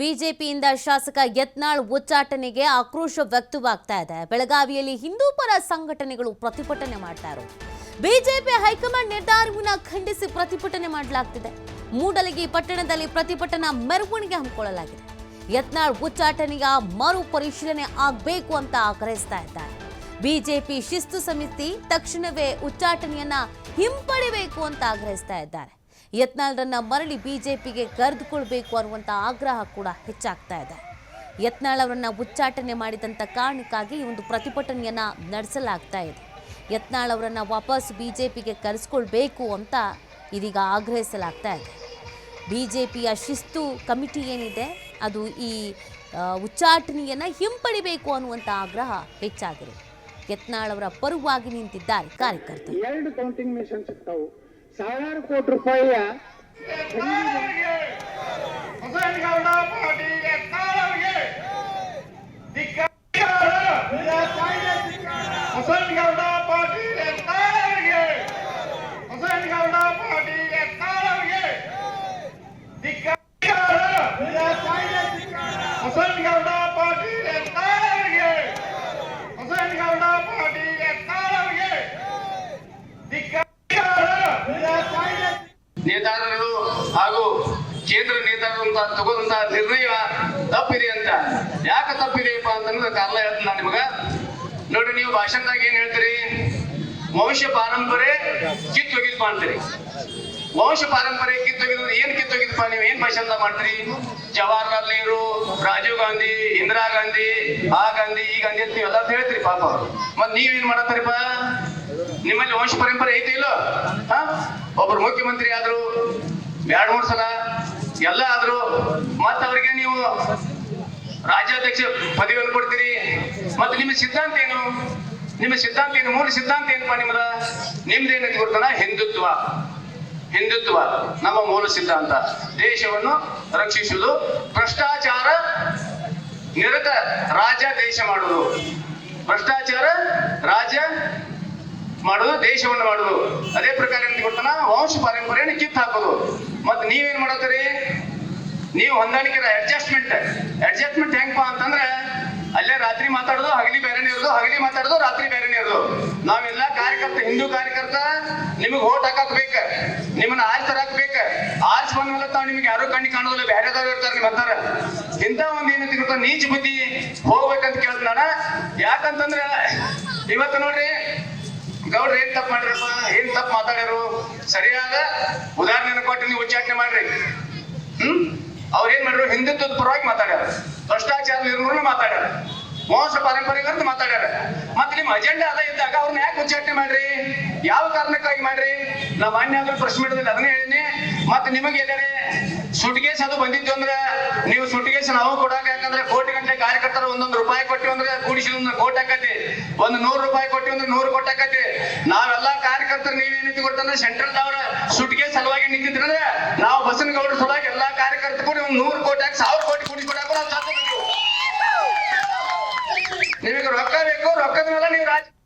ಬಿಜೆಪಿಯಿಂದ ಶಾಸಕ ಯತ್ನಾಳ್ ಉಚ್ಚಾಟನೆಗೆ ಆಕ್ರೋಶ ವ್ಯಕ್ತವಾಗ್ತಾ ಇದೆ. ಬೆಳಗಾವಿಯಲ್ಲಿ ಹಿಂದೂ ಪರ ಸಂಘಟನೆಗಳು ಪ್ರತಿಭಟನೆ ಮಾಡ್ತಾ ಇರೋ ಬಿಜೆಪಿ ಹೈಕಮಾಂಡ್ ನಿರ್ಧಾರವನ್ನು ಖಂಡಿಸಿ ಪ್ರತಿಭಟನೆ ಮಾಡಲಾಗ್ತಿದೆ. ಮೂಡಲಗಿ ಪಟ್ಟಣದಲ್ಲಿ ಪ್ರತಿಭಟನಾ ಮೆರವಣಿಗೆ ಹಮ್ಮಿಕೊಳ್ಳಲಾಗಿದೆ. ಯತ್ನಾಳ್ ಉಚ್ಚಾಟನೆಯ ಮರು ಪರಿಶೀಲನೆ ಆಗಬೇಕು ಅಂತ ಆಗ್ರಹಿಸ್ತಾ ಇದ್ದಾರೆ. ಬಿಜೆಪಿ ಶಿಸ್ತು ಸಮಿತಿ ತಕ್ಷಣವೇ ಉಚ್ಚಾಟನೆಯನ್ನ ಹಿಂಪಡಿಬೇಕು ಅಂತ ಆಗ್ರಹಿಸ್ತಾ ಇದ್ದಾರೆ. ಯತ್ನಾಳ್ರನ್ನ ಮರಳಿ ಬಿಜೆಪಿಗೆ ಕರೆದುಕೊಳ್ಬೇಕು ಅನ್ನುವಂಥ ಆಗ್ರಹ ಕೂಡ ಹೆಚ್ಚಾಗ್ತಾ ಇದೆ. ಯತ್ನಾಳ್ ಅವರನ್ನ ಉಚ್ಚಾಟನೆ ಮಾಡಿದಂಥ ಕಾರಣಕ್ಕಾಗಿ ಈ ಒಂದು ಪ್ರತಿಭಟನೆಯನ್ನ ನಡೆಸಲಾಗ್ತಾ ಇದೆ. ಯತ್ನಾಳ್ ಅವರನ್ನ ವಾಪಸ್ ಬಿಜೆಪಿಗೆ ಕರೆಸ್ಕೊಳ್ಬೇಕು ಅಂತ ಇದೀಗ ಆಗ್ರಹಿಸಲಾಗ್ತಾ ಇದೆ. ಬಿಜೆಪಿಯ ಶಿಸ್ತು ಕಮಿಟಿ ಏನಿದೆ, ಅದು ಈ ಉಚ್ಚಾಟನೆಯನ್ನು ಉಚ್ಚಾಟನೆಯನ್ನ ಹಿಂಪಡಿಬೇಕು ಅನ್ನುವಂಥ ಆಗ್ರಹ ಹೆಚ್ಚಾಗಿದೆ. ಯತ್ನಾಳ್ ಅವರ ಪರವಾಗಿ ನಿಂತಿದ್ದಾರೆ ಕಾರ್ಯಕರ್ತರು. ಎರಡು ಕೌಂಟಿಂಗ್ ಮಿಷನ್ ಸಿಗ್ತಾವು ಸಾವಿರಾರು ಕೋಟಿ ರೂಪಾಯಿಯ ಹೊಸನಗೌಡ ನೇತಾರರು ಹಾಗೂ ಕೇಂದ್ರ ನೇತಾರರು ಅಂತ ತಗೊಂಡಂತ ನಿರ್ಣಯ ತಪ್ಪಿದೆ ಅಂತ. ಯಾಕೆ ತಪ್ಪಿದೆಯಪ್ಪ ಅಂತಂದ್ರೆ ಕಾರಣ ಹೇಳ್ತೀನಿ ನಾನು ನಿಮಗ ನೋಡ್ರಿ, ನೀವು ಭಾಷಣದಾಗ ಏನ್ ಹೇಳ್ತೀರಿ? ವಂಶ ಪಾರಂಪರೆ ಕಿತ್ತೊಗಿದ್ ಅಂತೀರಿ ವಂಶ ಪಾರಂಪರೆ ಕಿತ್ತೊಗಿದ್ರು ಏನ್ ಕಿತ್ತೊಗಿದ್ಪ ನೀವು? ಏನ್ ಭಾಷಣ ಮಾಡ್ತೀರಿ? ಜವಾಹರ್ಲಾಲ್ ನೆಹರು, ರಾಜೀವ್ ಗಾಂಧಿ, ಇಂದಿರಾ ಗಾಂಧಿ, ಆ ಗಾಂಧಿ, ಈ ಗಾಂಧಿ ಅಂತ ನೀವೆಲ್ಲ ಹೇಳ್ತೀರಿ ಪಾಪ ಅವ್ರು. ಮತ್ ನೀವೇನ್ ಮಾಡತ್ತಾರಿಪ್ಪ ನಿಮ್ಮಲ್ಲಿ ವಂಶ ಪರಂಪರೆ ಐತಿ ಇಲ್ಲೋ? ಹಾ? ಮುಖ್ಯಮಂತ್ರಿ ಆದ್ರು, ಎರಡ್, ಮೂರ್ ಸಲ ಎಲ್ಲ ಆದ್ರು, ಮತ್ತ ಅವ್ರಿಗೆ ನೀವು ರಾಜ್ಯಾಧ್ಯಕ್ಷ ಪದವಿಯನ್ನು ಕೊಡ್ತೀರಿ. ಮತ್ತೆ ನಿಮ್ಮ ಸಿದ್ಧಾಂತ ಏನು? ನಿಮ್ಮ ಸಿದ್ಧಾಂತ ಏನು? ಮೂಲ ಸಿದ್ಧಾಂತ ಏನಪ್ಪಾ ನಿಮ್ದ? ನಿಮ್ದೇನಂತ ಗೊತ್ತಲ್ಲ ಹಿಂದುತ್ವ. ಹಿಂದುತ್ವ, ನಮ್ಮ ಮೂಲ ಸಿದ್ಧಾಂತ. ದೇಶವನ್ನು ರಕ್ಷಿಸುವುದು, ಭ್ರಷ್ಟಾಚಾರ ನಿರತ ರಾಜ ದೇಶ ಮಾಡುವುದು. ಭ್ರಷ್ಟಾಚಾರ ರಾಜ್ಯ ಮಾಡುದು, ದೇಶವನ್ನು ಮಾಡುದು. ಅದೇ ಪ್ರಕಾರ ಏನ್ ಗೊತ್ತಾನ ವಂಶ ಪಾರಂಪರ್ಯನ ಕಿತ್ತು ಹಾಕೋದು. ಮತ್ತೆ ನೀವೇನ್ ಮಾಡತ್ತೀರಿ? ನೀವು ಹೊಂದಾಣಿಕೆ ಅಡ್ಜಸ್ಟ್ಮೆಂಟ್ ಅಡ್ಜಸ್ಟ್ಮೆಂಟ್ ಹೆಂಗಪ್ಪ ಅಂತಂದ್ರೆ, ಅಲ್ಲೇ ರಾತ್ರಿ ಮಾತಾಡೋದು, ಹಗಲಿ ಬೇರೆನೇ ಇರೋದು ಹಗಲಿ ಮಾತಾಡೋದು, ರಾತ್ರಿ ಬೇರೆನೇ ಇರೋದು ನಾವೆಲ್ಲ ಕಾರ್ಯಕರ್ತ, ಹಿಂದೂ ಕಾರ್ಯಕರ್ತ, ನಿಮಗೆ ಓಟ್ ಹಾಕಕ್ ಬೇಕ ನಿಮ್ಮನ್ನ ಆರ್ಸ್ ತರಕ್ ಆರ್ಸ್ ಬಂದ್ಮೇಲೆ ತಾವ್ ನಿಮ್ಗೆ ಯಾರು ಕಣ್ಣಿ ಕಾಣೋದಿಲ್ಲ, ಬೇರೆದವ್ರು ಇರ್ತಾರೆ ನಿಮ್ಮ ಹತ್ತಾರ ಇಂಥ ಒಂದ್ ಏನಂತ ನೀಚ ಬುದ್ಧಿ ಹೋಗ್ಬೇಕಂತ ಕೇಳ್ತಾನ ಯಾಕಂತಂದ್ರೆ, ಇವತ್ತು ನೋಡ್ರಿ ಗೌಡ್ರು ಏನ್ ತಪ್ಪು ಮಾಡ್ರಪ್ಪ ಏನ್ ತಪ್ಪು ಮಾತಾಡ್ಯಾರು? ಸರಿಯಾದ ಉದಾಹರಣೆ ಕೊಟ್ಟು ನೀವು ಉಚ್ಚಾಟನೆ ಮಾಡ್ರಿ. ಹ್ಮ್? ಅವ್ರ ಏನ್ ಮಾಡ್ರು ಹಿಂದುತ್ವದ ಪರವಾಗಿ ಮಾತಾಡ್ಯಾರ. ಭ್ರಷ್ಟಾಚಾರ ನಿರ್ಮೂಲನೆ ಮಾತಾಡ್ಯಾರ. ಮೋಸ ಪಾರಂಪರಿಕ ಮಾತಾಡ್ಯಾರ. ಮತ್ತೆ ನಿಮ್ಮ ಅಜೆಂಡಾ ಅದ ಇದ್ದಾಗ ಅವ್ರನ್ನ ಯಾಕೆ ಉಚ್ಚಾಟನೆ ಮಾಡ್ರಿ? ಯಾವ ಕಾರಣಕ್ಕಾಗಿ ಮಾಡ್ರಿ? ನಾ ಮಾನ್ಯ ಆದ್ರೂ ಪ್ರಶ್ನೆ ಮಾಡಿದ್ರೆ ಅದನ್ನೇ ಹೇಳಿನಿ ಮತ್ತೆ ನಿಮಗೆ ಎಲ್ಲರೇ ಸುಟ್ಕೇಸ್ ಅದು ಬಂದಿದ್ದು ಅಂದ್ರೆ, ನೀವು ಸುಟ್ಗೇಸ್ ನಾವು ಕೊಡಾಕ ಯಾಕಂದ್ರೆ ಕಾರ್ಯಕರ್ತರು ಒಂದೊಂದು ರೂಪಾಯಿ ಕೊಟ್ಟಿವಿ ಅಂದ್ರೆ ಕೂಡಿಸಿ ಒಂದು ಕೋಟಿ ಆಕತಿ ಒಂದು ನೂರು ರೂಪಾಯಿ ಕೊಟ್ಟಿವಿ ಅಂದ್ರೆ ನೂರು ಕೊಟ್ಟಾಕತಿ ನಾವೆಲ್ಲಾ ಕಾರ್ಯಕರ್ತರು ನೀವೇನೈತಿ ಗೊತ್ತಂದ್ರೆ ಸೆಂಟ್ರಲ್ ಅವರ ಸುಟ್ಗೆ ಸಲುವಾಗಿ ನಿಂತಿದ್ರಂದ್ರೆ ನಾವು ಬಸನಗೌಡರ ಸಲುವಾಗಿ ಎಲ್ಲಾ ಕಾರ್ಯಕರ್ತರು ಕೂಡ ಒಂದು ನೂರು ಕೋಟಿ ಹಾಕಿ, ಸಾವಿರ ಕೋಟಿ